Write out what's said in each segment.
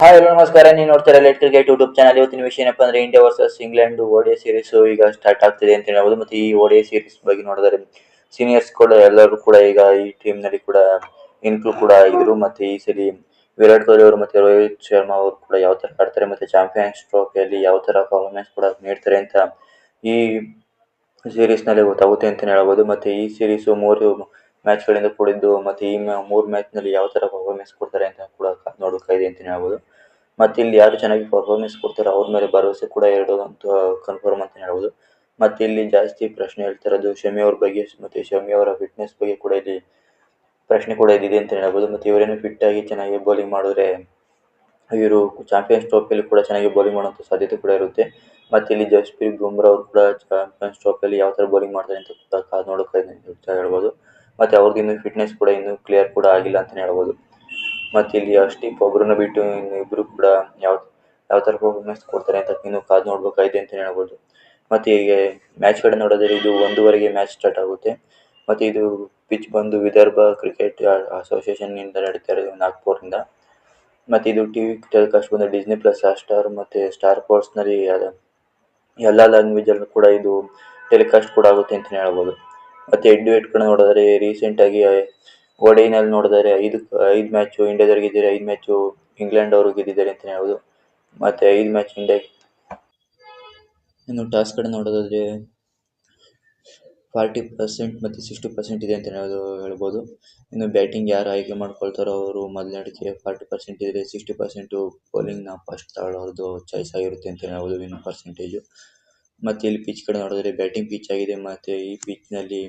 Hi hello ನಮಸ್ಕಾರ. ನೀವು ನೋಡ್ತಾರೆ ಲೆಟ್ ಕ್ರಿಕೆಟ್ ಯೂಟ್ಯೂಬ್ ಚಾನಲ್ ಇವತ್ತಿನ ವಿಷಯ ಏನಪ್ಪ ಅಂದ್ರೆ India versus England ODI series ಈಗ ಸ್ಟಾರ್ಟ್ ಆಗ್ತಿದೆ ಅಂತ ಹೇಳ್ಬೋದು. ಮತ್ತೆ ಈ ಓಡಿಯ ಸೀರೀಸ್ ಬಗ್ಗೆ ನೋಡಿದರೆ ಸೀನಿಯರ್ಸ್ ಕೂಡ ಎಲ್ಲರೂ ಕೂಡ ಈಗ ಈ ಟೀಮ್ನಲ್ಲಿ ಕೂಡ ಇನ್ಕ್ಲೂಡ್ ಕೂಡ ಆಗಿದ್ರು. ಮತ್ತೆ ಈ ಸರಿ ವಿರಾಟ್ ಕೊಹ್ಲಿ ಅವರು ಮತ್ತೆ ರೋಹಿತ್ ಶರ್ಮಾ ಅವರು ಕೂಡ ಯಾವ ತರ ಆಡ್ತಾರೆ, ಮತ್ತೆ ಚಾಂಪಿಯನ್ಸ್ ಟ್ರೋಫಿಯಲ್ಲಿ ಯಾವ ತರ ಪರ್ಫಾರ್ಮೆನ್ಸ್ ಕೂಡ ನೀಡ್ತಾರೆ ಅಂತ ಈ ಸೀರೀಸ್ನಲ್ಲಿ ಗೊತ್ತಾಗುತ್ತೆ ಅಂತ ಹೇಳ್ಬೋದು. ಮತ್ತೆ ಈ ಸೀರೀಸ್ ಮೂರು ಮ್ಯಾಚ್ ಗಳಿಂದ ಕೂಡಿದ್ದು, ಮತ್ತೆ ಈ ಮೂರು ಮ್ಯಾಚ್ನಲ್ಲಿ ಯಾವ ತರ ಪರ್ಫಾರ್ಮೆನ್ಸ್ ಕೊಡ್ತಾರೆ ಅಂತ ಕೂಡ ನೋಡಬೇಕಾಗಿದೆ ಅಂತ ಹೇಳ್ಬೋದು. ಮತ್ತೆ ಇಲ್ಲಿ ಯಾರು ಚೆನ್ನಾಗಿ ಪರ್ಫಾರ್ಮೆನ್ಸ್ ಕೊಡ್ತಾರೋ ಅವ್ರ ಮೇಲೆ ಭರವಸೆ ಕೂಡ ಅಂತ ಕನ್ಫರ್ಮ್ ಅಂತಾನೆ ಹೇಳ್ಬೋದು. ಮತ್ತೆ ಇಲ್ಲಿ ಜಾಸ್ತಿ ಪ್ರಶ್ನೆ ಹೇಳ್ತಿರೋದು ಶಮಿ ಅವ್ರ ಬಗ್ಗೆ ಮತ್ತೆ ಶಮಿ ಅವರ ಫಿಟ್ನೆಸ್ ಬಗ್ಗೆ ಕೂಡ ಇಲ್ಲಿ ಪ್ರಶ್ನೆ ಕೂಡ ಇದೆ ಅಂತ ಹೇಳ್ಬೋದು. ಮತ್ತೆ ಇವರೇನು ಫಿಟ್ ಆಗಿ ಚೆನ್ನಾಗಿ ಬೌಲಿಂಗ್ ಮಾಡಿದ್ರೆ ಇವರು ಚಾಂಪಿಯನ್ಸ್ ಟ್ರೋಫಿಯಲ್ಲಿ ಕೂಡ ಚೆನ್ನಾಗಿ ಬೌಲಿಂಗ್ ಮಾಡುವಂಥ ಸಾಧ್ಯತೆ ಕೂಡ ಇರುತ್ತೆ. ಮತ್ತೆ ಇಲ್ಲಿ ಜಸ್ಪ್ರೀತ್ ಬುಮ್ರಾ ಅವರು ಕೂಡ ಚಾಂಪಿಯನ್ಸ್ ಟ್ರೋಫಿಯಲ್ಲಿ ಯಾವ ಥರ ಬೌಲಿಂಗ್ ಮಾಡ್ತಾರೆ ಅಂತ ಕಾದು ನೋಡೋಕೆ ಅಂತ ಹೇಳ್ಬೋದು. ಮತ್ತೆ ಅವ್ರದ್ದು ಇನ್ನೂ ಫಿಟ್ನೆಸ್ ಕೂಡ ಇನ್ನೂ ಕ್ಲಿಯರ್ ಕೂಡ ಆಗಿಲ್ಲ ಅಂತಲೇ ಹೇಳ್ಬೋದು. ಮತ್ತೆ ಇಲ್ಲಿ ಅಷ್ಟೀಪ್ ಒಬ್ಬರನ್ನ ಬಿಟ್ಟು ಇಬ್ಬರು ಕೂಡ ಯಾವ ಯಾವ ತರ ಪರ್ಫಾರ್ಮೆನ್ಸ್ ಕೊಡ್ತಾರೆ ಅಂತ ಇನ್ನು ಕಾದು ನೋಡ್ಬೇಕಾಗಿದೆ ಅಂತ ಹೇಳ್ಬೋದು. ಮತ್ತೆ ಈಗ ಮ್ಯಾಚ್ ಕಡೆ ನೋಡಿದ್ರೆ ಇದು ಒಂದೂವರೆಗೆ ಮ್ಯಾಚ್ ಸ್ಟಾರ್ಟ್ ಆಗುತ್ತೆ. ಮತ್ತೆ ಇದು ಪಿಚ್ ಬಂದು ವಿದರ್ಭ ಕ್ರಿಕೆಟ್ ಅಸೋಸಿಯೇಷನ್ ಇಂದ ನಡೀತಾ ಇರೋದು ನಾಗ್ಪುರ್ನಿಂದ. ಮತ್ತೆ ಇದು ಟಿವಿ ಟೆಲಿಕಾಸ್ಟ್ ಬಂದು ಡಿಸ್ನಿ ಪ್ಲಸ್ ಸ್ಟಾರ್ ಮತ್ತೆ ಸ್ಟಾರ್ ಸ್ಪೋರ್ಟ್ಸ್ನಲ್ಲಿ ಅದ- ಎಲ್ಲ ಲ್ಯಾಂಗ್ವೇಜ್ ಅಲ್ಲೂ ಕೂಡ ಇದು ಟೆಲಿಕಾಸ್ಟ್ ಕೂಡ ಆಗುತ್ತೆ ಅಂತ ಹೇಳ್ಬೋದು. ಮತ್ತೆ ಎಡ್ ಕಡೆ ನೋಡಿದ್ರೆ ರೀಸೆಂಟ್ ಆಗಿ ನಲ್ಲಿ ನೋಡಿದರೆ ಐದು ಐದು ಮ್ಯಾಚು ಇಂಡಿಯಾದವ್ರು ಗೆದ್ದಿದ್ದಾರೆ ಐದು ಮ್ಯಾಚು ಇಂಗ್ಲೆಂಡ್ ಅವರು ಗೆದ್ದಿದ್ದಾರೆ ಅಂತ ಹೇಳ್ಬೋದು. ಮತ್ತೆ ಐದು ಮ್ಯಾಚ್ ಇಂಡಿಯಾ ಇನ್ನು ಟಾಸ್ ಕಡೆ ನೋಡೋದಾದ್ರೆ ಫಾರ್ಟಿ ಪರ್ಸೆಂಟ್ ಮತ್ತು ಸಿಕ್ಸ್ಟಿ ಪರ್ಸೆಂಟ್ ಇದೆ ಅಂತ ಹೇಳೋದು ಹೇಳ್ಬೋದು. ಇನ್ನು ಬ್ಯಾಟಿಂಗ್ ಯಾರು ಆಯ್ಕೆ ಮಾಡ್ಕೊಳ್ತಾರೋ ಅವರು ಮೊದಲನೇದಕ್ಕೆ ಫಾರ್ಟಿ ಪರ್ಸೆಂಟ್ ಇದ್ದರೆ ಸಿಕ್ಸ್ಟಿ ಪರ್ಸೆಂಟು ಬೌಲಿಂಗ್ನ ಫಸ್ಟ್ ತಗೊಳ್ಳೋದು ಚಾಯ್ಸ್ ಆಗಿರುತ್ತೆ ಅಂತ ಹೇಳ್ಬೋದು ವಿನ್ ಪರ್ಸೆಂಟೇಜು ಮತ್ತು ಇಲ್ಲಿ ಪಿಚ್ ಕಡೆ ನೋಡಿದ್ರೆ ಬ್ಯಾಟಿಂಗ್ ಪಿಚ್ ಆಗಿದೆ, ಮತ್ತು ಈ ಪಿಚ್ನಲ್ಲಿ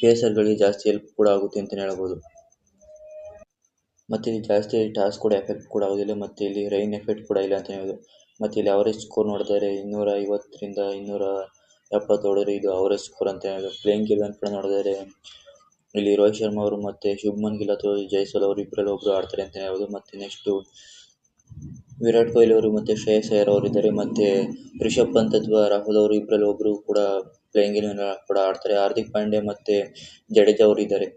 ಪೇಸರ್ಗಳಿಗೆ ಜಾಸ್ತಿ ಹೆಲ್ಪ್ ಕೂಡ ಆಗುತ್ತೆ ಅಂತಲೇ ಹೇಳ್ಬೋದು. ಮತ್ತು ಇಲ್ಲಿ ಜಾಸ್ತಿ ಟಾಸ್ ಕೂಡ ಎಫೆಕ್ಟ್ ಕೂಡ ಆಗೋದಿಲ್ಲ, ಮತ್ತು ಇಲ್ಲಿ ರೈನ್ ಎಫೆಕ್ಟ್ ಕೂಡ ಇಲ್ಲ ಅಂತ ಹೇಳ್ಬೋದು. ಮತ್ತು ಇಲ್ಲಿ ಅವರೇಜ್ ಸ್ಕೋರ್ ನೋಡಿದರೆ ಇನ್ನೂರ ಐವತ್ತರಿಂದ ಇನ್ನೂರ ಎಪ್ಪತ್ತು ಇದು ಅವರೇಜ್ ಸ್ಕೋರ್ ಅಂತ ಹೇಳ್ಬೋದು. ಪ್ಲೇಯಿಂಗ್ ಇಲೆವೆನ್ ಕೂಡ ನೋಡಿದರೆ ಇಲ್ಲಿ ರೋಹಿತ್ ಶರ್ಮಾ ಅವರು ಮತ್ತು ಶುಭ್ಮನ್ ಗಿಲ್ ಅಥವಾ ಜೈಸ್ವಾಲ್ ಅವರು ಇಬ್ಬರಲ್ಲಿ ಒಬ್ಬರು ಆಡ್ತಾರೆ ಅಂತ ಹೇಳ್ಬೋದು. ಮತ್ತು ನೆಕ್ಸ್ಟು ವಿರಾಟ್ ಕೊಹ್ಲಿ ಅವರು ಮತ್ತೆ ಶ್ರೇಯಸ್ ಅಯ್ಯರ್ ಅವರು ಇದ್ದಾರೆ, ಮತ್ತೆ ರಿಷಬ್ ಪಂತ್ ಅಥವಾ ರಾಹುಲ್ ಅವರು ಇಬ್ಬರಲ್ಲಿ ಒಬ್ಬರು ಕೂಡ ಪ್ಲೇಯಿಂಗ್ ಇಲೆವೆನ್ ಕೂಡ ಆಡ್ತಾರೆ. ಹಾರ್ದಿಕ್ ಪಾಂಡೆ ಮತ್ತೆ ಜಡೇಜಾ ಅವರು ಇದ್ದಾರೆ.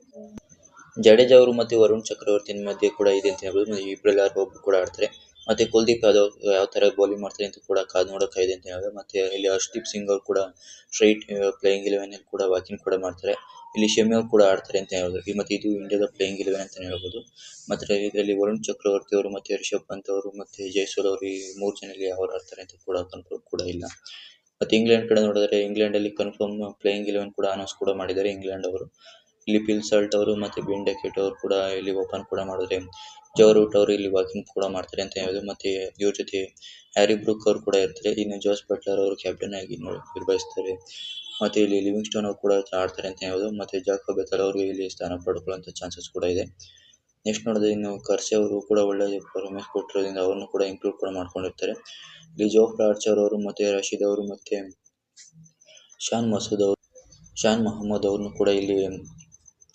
ಜಡೇಜಾ ಅವರು ಮತ್ತೆ ವರುಣ್ ಚಕ್ರವರ್ತಿ ಮಧ್ಯೆ ಕೂಡ ಇದೆ ಅಂತ ಹೇಳ್ಬೋದು. ಮತ್ತೆ ಇಬ್ಬರಲ್ಲಿ ಯಾರು ಒಬ್ಬರು ಕೂಡ ಆಡ್ತಾರೆ. ಮತ್ತೆ ಕುಲ್ದೀಪ್ ಯಾದವ್ ಯಾವ ತರ ಬೌಲಿಂಗ್ ಮಾಡ್ತಾರೆ ಅಂತ ಕೂಡ ಕಾದು ನೋಡೋಕ್ಕಾಗಿದೆ ಅಂತ ಹೇಳ್ಬೋದು. ಮತ್ತೆ ಇಲ್ಲಿ ಹರ್ಷದೀಪ್ ಸಿಂಗ್ ಅವರು ಕೂಡ ಸ್ಟ್ರೈಟ್ ಪ್ಲೇಯಿಂಗ್ ಇಲೆವೆನ್ ಅಲ್ಲಿ ಕೂಡ ವಾಕಿಂಗ್ ಕೂಡ ಮಾಡ್ತಾರೆ. ಇಲ್ಲಿ ಶಮಿ ಕೂಡ ಆಡ್ತಾರೆ ಅಂತ ಹೇಳ್ಬೋದು. ಮತ್ತೆ ಇದು ಇಂಡಿಯಾದ ಪ್ಲೇಯಿಂಗ್ ಇಲೆವೆನ್ ಅಂತ ಹೇಳಬಹುದು ಮತ್ತೆ ಇದರಲ್ಲಿ ವರುಣ್ ಚಕ್ರವರ್ತಿ ಅವರು ಮತ್ತೆ ರಿಷಬ್ ಪಂತ್ ಅವರು ಮತ್ತೆ ಜೈಸ್ವಾಲ್ ಅವರು ಈ ಮೂರು ಜನರಲ್ಲಿ ಯಾರು ಆಡ್ತಾರೆ ಅಂತ ಕೂಡ ಕನ್ಫರ್ಮ್ ಕೂಡ ಇಲ್ಲ. ಮತ್ತೆ ಇಂಗ್ಲೆಂಡ್ ಕಡೆ ನೋಡಿದ್ರೆ ಇಂಗ್ಲೆಂಡ್ ಅಲ್ಲಿ ಕನ್ಫರ್ಮ್ ಪ್ಲೇಯಿಂಗ್ ಇಲೆವೆನ್ ಕೂಡ ಅನೌನ್ಸ್ ಕೂಡ ಮಾಡಿದ್ದಾರೆ ಇಂಗ್ಲೆಂಡ್ ಅವರು. ಇಲ್ಲಿ ಪಿಲ್ ಸಾಲ್ಟ್ ಅವರು ಮತ್ತೆ ಬಿನ್ ಡೆಕೆಟ್ ಅವರು ಕೂಡ ಇಲ್ಲಿ ಓಪನ್ ಕೂಡ ಮಾಡಿದ್ರೆ ಜೋ ರೂಟ್ ಅವರು ಇಲ್ಲಿ ವಾಕಿಂಗ್ ಕೂಡ ಮಾಡ್ತಾರೆ ಅಂತ ಹೇಳೋದು ಮತ್ತೆ ಇವ್ರ ಜೊತೆ ಹ್ಯಾರಿ ಬ್ರೂಕ್ ಅವರು ಕೂಡ ಇರ್ತಾರೆ. ಇನ್ನು ಜೋಸ್ ಬಟ್ಲರ್ ಅವರು ಕ್ಯಾಪ್ಟನ್ ಆಗಿ ನಿರ್ವಹಿಸ್ತಾರೆ. ಮತ್ತೆ ಇಲ್ಲಿ ಲಿವಿಂಗ್ ಸ್ಟೋನ್ ಅವರು ಕೂಡ ಆಡ್ತಾರೆ ಅಂತ ಹೇಳ್ಬೋದು. ಮತ್ತೆ ಜಾಕೋಬ್ ಅವರು ಇಲ್ಲಿ ಸ್ಥಾನ ಪಡ್ಕೊಳ್ಳುವಂತ ಚಾನ್ಸಸ್ ಕೂಡ ಇದೆ. ನೆಕ್ಸ್ಟ್ ನೋಡಿದ್ರೆ ಇನ್ನು ಕರ್ಸೆ ಅವರು ಕೂಡ ಒಳ್ಳೆ ಪರ್ಫಾರ್ಮೆನ್ಸ್ ಕೊಟ್ಟಿರೋದ್ರಿಂದ ಅವ್ರನ್ನು ಕೂಡ ಇನ್ಕ್ಲೂಡ್ ಕೂಡ ಮಾಡ್ಕೊಂಡಿರ್ತಾರೆ. ಇಲ್ಲಿ ಜೋಫ್ರಾ ಆರ್ಚರ್ ಅವರು ಮತ್ತೆ ರಶೀದ್ ಅವರು ಮತ್ತೆ ಶಾನ್ ಮಸೂದ್ ಅವರು ಶಾನ್ ಮೊಹಮ್ಮದ್ ಅವ್ರನ್ನು ಕೂಡ ಇಲ್ಲಿ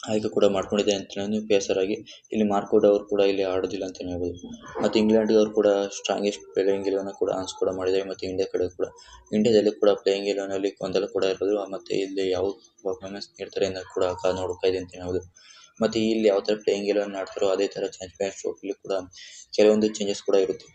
ಆಯ್ಕೆ ಕೂಡ ಮಾಡ್ಕೊಂಡಿದ್ದಾರೆ ಅಂತ ಪೇಸರ್ ಆಗಿ. ಇಲ್ಲಿ ಮಾರ್ಕೋಡ್ ಅವರು ಕೂಡ ಇಲ್ಲಿ ಆಡೋದಿಲ್ಲ ಅಂತಲೇ ಹೇಳ್ಬೋದು. ಮತ್ತು ಇಂಗ್ಲೆಂಡ್ ಅವರು ಕೂಡ ಸ್ಟ್ರಾಂಗೆಸ್ಟ್ ಪ್ಲೇಯಿಂಗ್ ಇಲೆವೆನ್ ಕೂಡ ಆನ್ಸ್ ಕೂಡ ಮಾಡಿದ್ದಾರೆ. ಮತ್ತು ಇಂಡಿಯಾ ಕಡೆ ಕೂಡ. ಇಂಡಿಯಾದಲ್ಲಿ ಕೂಡ ಪ್ಲೇಯಿಂಗ್ ಇಲೆವನಲ್ಲಿ ಗೊಂದಲ ಕೂಡ ಇರೋದು. ಮತ್ತು ಇಲ್ಲಿ ಯಾವ ಪರ್ಫಾರ್ಮೆನ್ಸ್ ನೀಡ್ತಾರೆ ಅಂತ ಕೂಡ ನೋಡ್ತಾ ಅಂತಲೇ ಹೇಳ್ಬೋದು. ಮತ್ತು ಇಲ್ಲಿ ಯಾವ ಥರ ಪ್ಲೇಯಿಂಗ್ ಇಲೆವನ್ ಆಡ್ತಾರೋ ಅದೇ ಥರ ಚಾಂಪಿಯನ್ಸ್ ಟ್ರೋಫಿಲಿ ಕೂಡ ಕೆಲವೊಂದು ಚೇಂಜಸ್ ಕೂಡ ಇರುತ್ತೆ.